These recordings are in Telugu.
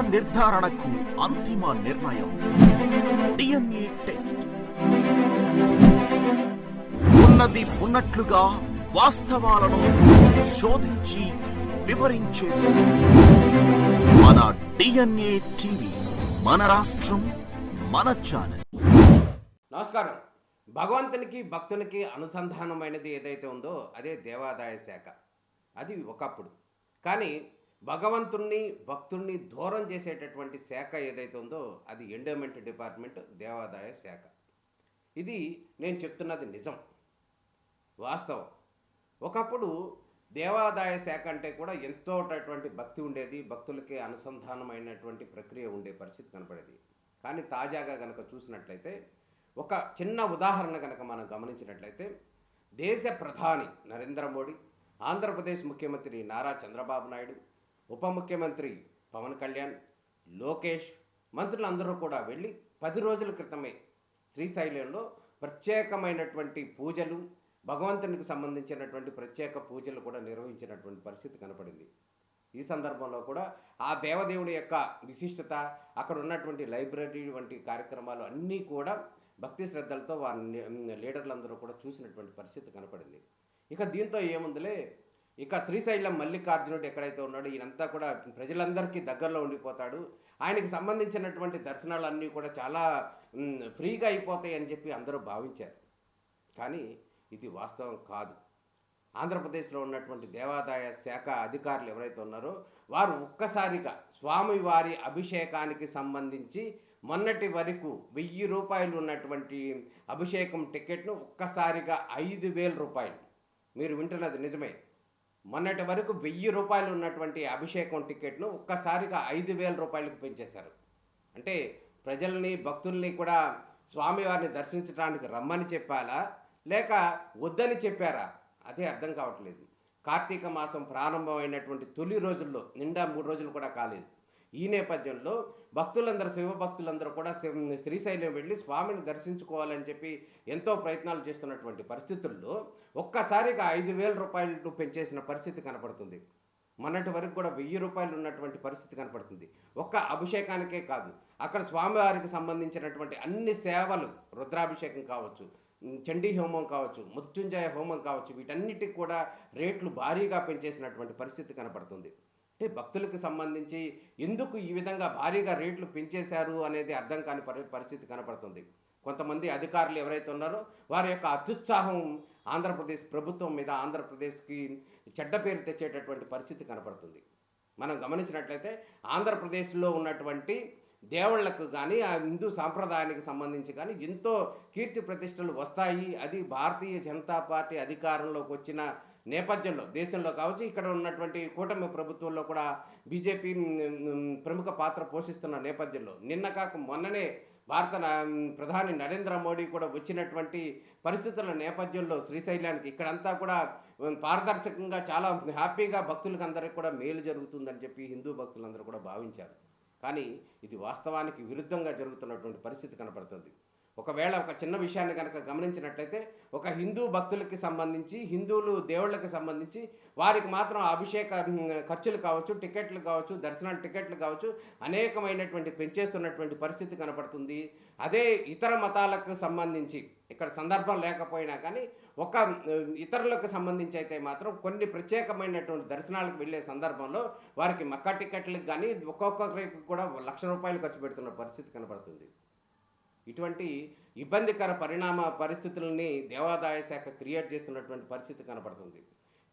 నిర్ధారణకు అంతిమ నిర్ణయం. DNA test. ఉన్నది ఉన్నట్లుగా వాస్తవాలను శోధించి వివరించే. మన డిఎన్ఏ టీవీ మన రాష్ట్రం మన ఛానల్. నమస్కారం. భగవంతునికి భక్తునికి అనుసంధానమైనది ఏదైతే ఉందో అదే దేవాదాయ శాఖ. అది ఒకప్పుడు. కానీ భగవంతుణ్ణి భక్తుణ్ణి దూరం చేసేటటువంటి శాఖ ఏదైతే ఉందో అది ఎండోమెంట్ డిపార్ట్మెంట్ దేవాదాయ శాఖ. ఇది నేను చెప్తున్నది నిజం. వాస్తవం. ఒకప్పుడు దేవాదాయ శాఖ అంటే కూడా ఎంతోటటువంటి భక్తి ఉండేది భక్తులకి అనుసంధానమైనటువంటి ప్రక్రియ ఉండే పరిస్థితి కనపడేది. కానీ తాజాగా కనుక చూసినట్లయితే ఒక చిన్న ఉదాహరణ కనుక మనం గమనించినట్లయితే దేశ ప్రధాని నరేంద్ర మోడీ ఆంధ్రప్రదేశ్ ముఖ్యమంత్రి నారా చంద్రబాబు నాయుడు ఉప ముఖ్యమంత్రి పవన్ కళ్యాణ్ లోకేష్ మంత్రులందరూ కూడా వెళ్ళి పది రోజుల క్రితమే శ్రీశైలంలో ప్రత్యేకమైనటువంటి పూజలు భగవంతునికి సంబంధించినటువంటి ప్రత్యేక పూజలు కూడా నిర్వహించినటువంటి పరిస్థితి కనపడింది. ఈ సందర్భంలో కూడా ఆ దేవదేవుడి యొక్క విశిష్టత అక్కడ ఉన్నటువంటి లైబ్రరీ వంటి కార్యక్రమాలు అన్నీ కూడా భక్తి శ్రద్ధలతో వారి లీడర్లందరూ కూడా చూసినటువంటి పరిస్థితి కనపడింది. ఇక దీంతో ఏముందిలే? ఇక శ్రీశైలం మల్లికార్జునుడు ఎక్కడైతే ఉన్నాడో ఈయనంతా కూడా ప్రజలందరికీ దగ్గరలో ఉండిపోతాడు. ఆయనకి సంబంధించినటువంటి దర్శనాలన్నీ కూడా చాలా ఫ్రీగా అయిపోతాయి అని చెప్పి అందరూ భావించారు. కానీ ఇది వాస్తవం కాదు. ఆంధ్రప్రదేశ్లో ఉన్నటువంటి దేవాదాయ శాఖ అధికారులు ఎవరైతే ఉన్నారో వారు ఒక్కసారిగా స్వామివారి అభిషేకానికి సంబంధించి మొన్నటి వరకు వెయ్యి రూపాయలు ఉన్నటువంటి అభిషేకం టికెట్ను ఒక్కసారిగా ఐదు వేల రూపాయలు. మీరు వింటున్నది నిజమే. మొన్నటి వరకు వెయ్యి రూపాయలు ఉన్నటువంటి అభిషేకం టికెట్ను ఒక్కసారిగా ఐదు వేల రూపాయలకు పెంచేశారు. అంటే ప్రజల్ని భక్తుల్ని కూడా స్వామివారిని దర్శించడానికి రమ్మని చెప్పాలా? లేక వద్దని చెప్పారా? అదే అర్థం కావట్లేదు. కార్తీక మాసం ప్రారంభమైనటువంటి తొలి రోజుల్లో నిండా మూడు రోజులు కూడా కాలేదు. ఈ నేపథ్యంలో భక్తులందరూ శివభక్తులందరూ కూడా శ్రీశైలం వెళ్ళి స్వామిని దర్శించుకోవాలని చెప్పి ఎంతో ప్రయత్నాలు చేస్తున్నటువంటి పరిస్థితుల్లో ఒక్కసారిగా ఐదు వేల రూపాయలు పెంచేసిన పరిస్థితి కనపడుతుంది. మొన్నటి వరకు కూడా వెయ్యి రూపాయలు ఉన్నటువంటి పరిస్థితి కనపడుతుంది. ఒక్క అభిషేకానికే కాదు అక్కడ స్వామివారికి సంబంధించినటువంటి అన్ని సేవలు రుద్రాభిషేకం కావచ్చు చండీ హోమం కావచ్చు మృత్యుంజయ హోమం కావచ్చు వీటన్నిటికి కూడా రేట్లు భారీగా పెంచేసినటువంటి పరిస్థితి కనపడుతుంది. అంటే భక్తులకు సంబంధించి ఎందుకు ఈ విధంగా భారీగా రేట్లు పెంచేశారు అనేది అర్థం కాని పరి పరిస్థితి కనపడుతుంది. కొంతమంది అధికారులు ఎవరైతే ఉన్నారో వారి యొక్క అత్యుత్సాహం ఆంధ్రప్రదేశ్ ప్రభుత్వం మీద ఆంధ్రప్రదేశ్కి చెడ్డ పేరు తెచ్చేటటువంటి పరిస్థితి కనపడుతుంది. మనం గమనించినట్లయితే ఆంధ్రప్రదేశ్లో ఉన్నటువంటి దేవుళ్ళకు కానీ ఆ హిందూ సాంప్రదాయానికి సంబంధించి కానీ ఎంతో కీర్తి ప్రతిష్టలు వస్తాయి. అది భారతీయ జనతా పార్టీ అధికారంలోకి వచ్చిన నేపథ్యంలో దేశంలో కావచ్చు ఇక్కడ ఉన్నటువంటి కూటమి ప్రభుత్వంలో కూడా బీజేపీ ప్రముఖ పాత్ర పోషిస్తున్న నేపథ్యంలో నిన్న కాక మొన్ననే భారత ప్రధాని నరేంద్ర మోడీ కూడా వచ్చినటువంటి పరిస్థితుల నేపథ్యంలో శ్రీశైలానికి ఇక్కడంతా కూడా పారదర్శకంగా చాలా హ్యాపీగా భక్తులకు అందరికీ కూడా మేలు జరుగుతుందని చెప్పి హిందూ భక్తులందరూ కూడా భావించారు. కానీ ఇది వాస్తవానికి విరుద్ధంగా జరుగుతున్నటువంటి పరిస్థితి కనపడుతుంది. ఒకవేళ ఒక చిన్న విషయాన్ని కనుక గమనించినట్లయితే ఒక హిందూ భక్తులకి సంబంధించి హిందువులు దేవుళ్ళకి సంబంధించి వారికి మాత్రం అభిషేక ఖర్చులు కావచ్చు టికెట్లు కావచ్చు దర్శనాల టికెట్లు కావచ్చు అనేకమైనటువంటి పెంచేస్తున్నటువంటి పరిస్థితి కనపడుతుంది. అదే ఇతర మతాలకు సంబంధించి ఇక్కడ సందర్భం లేకపోయినా కానీ ఒక ఇతరులకు సంబంధించి అయితే మాత్రం కొన్ని ప్రత్యేకమైనటువంటి దర్శనాలకు వెళ్ళే సందర్భంలో వారికి మక్కా టికెట్లకు కానీ ఒక్కొక్కరికి కూడా లక్ష రూపాయలు ఖర్చు పెడుతున్న పరిస్థితి కనపడుతుంది. ఇటువంటి ఇబ్బందికర పరిణామ పరిస్థితులని దేవాదాయ శాఖ క్రియేట్ చేస్తున్నటువంటి పరిస్థితి కనపడుతుంది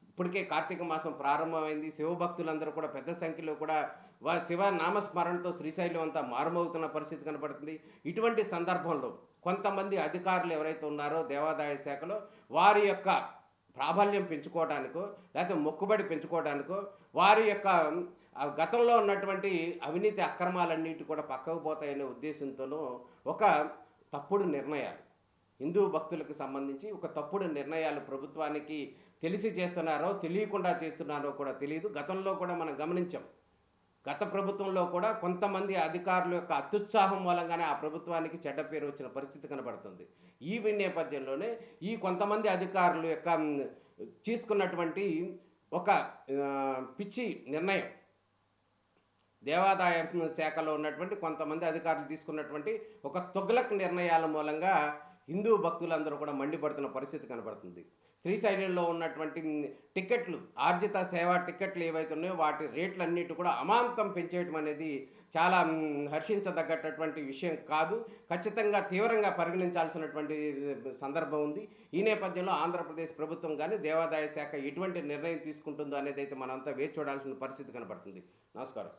ఇప్పటికే కార్తీక మాసం ప్రారంభమైంది. శివభక్తులందరూ కూడా పెద్ద సంఖ్యలో కూడా వా శివ నామస్మరణతో శ్రీశైలం అంతా మారుమవుతున్న పరిస్థితి కనపడుతుంది ఇటువంటి సందర్భంలో కొంతమంది అధికారులు ఎవరైతే ఉన్నారో దేవాదాయ శాఖలో వారి యొక్క ప్రాబల్యం పెంచుకోవడానికో లేకపోతే మొక్కుబడి పెంచుకోవడానికో వారి యొక్క గతంలో ఉన్నటువంటి అవినీతి అక్రమాలన్నిటి కూడా పక్కకు పోతాయనే ఉద్దేశంతోనూ ఒక తప్పుడు నిర్ణయాలు హిందూ భక్తులకు సంబంధించి ఒక తప్పుడు నిర్ణయాలు ప్రభుత్వానికి తెలిసి చేస్తున్నారో తెలియకుండా చేస్తున్నారో కూడా తెలియదు గతంలో కూడా మనం గమనించాం. గత ప్రభుత్వంలో కూడా కొంతమంది అధికారుల యొక్క అత్యుత్సాహం మూలంగానే ఆ ప్రభుత్వానికి చెడ్డ పేరు వచ్చిన పరిస్థితి కనబడుతుంది. ఈ నేపథ్యంలోనే ఈ కొంతమంది అధికారుల యొక్క తీసుకున్నటువంటి ఒక పిచ్చి నిర్ణయం దేవాదాయ శాఖలో ఉన్నటువంటి కొంతమంది అధికారులు తీసుకున్నటువంటి ఒక తొగ్లక్ నిర్ణయాల మూలంగా హిందూ భక్తులందరూ కూడా మండిపడుతున్న పరిస్థితి కనబడుతుంది. శ్రీశైలంలో ఉన్నటువంటి టికెట్లు ఆర్జిత సేవా టికెట్లు ఏవైతే ఉన్నాయో వాటి రేట్లన్నిటి కూడా అమాంతం పెంచేయటం అనేది చాలా హర్షించదగ్గటటువంటి విషయం కాదు. ఖచ్చితంగా తీవ్రంగా పరిగణించాల్సినటువంటి సందర్భం ఉంది. ఈ నేపథ్యంలో ఆంధ్రప్రదేశ్ ప్రభుత్వం కానీ దేవాదాయ శాఖ ఎటువంటి నిర్ణయం తీసుకుంటుందో అనేది అయితే మనంతా వేచి చూడాల్సిన పరిస్థితి కనబడుతుంది. నమస్కారం.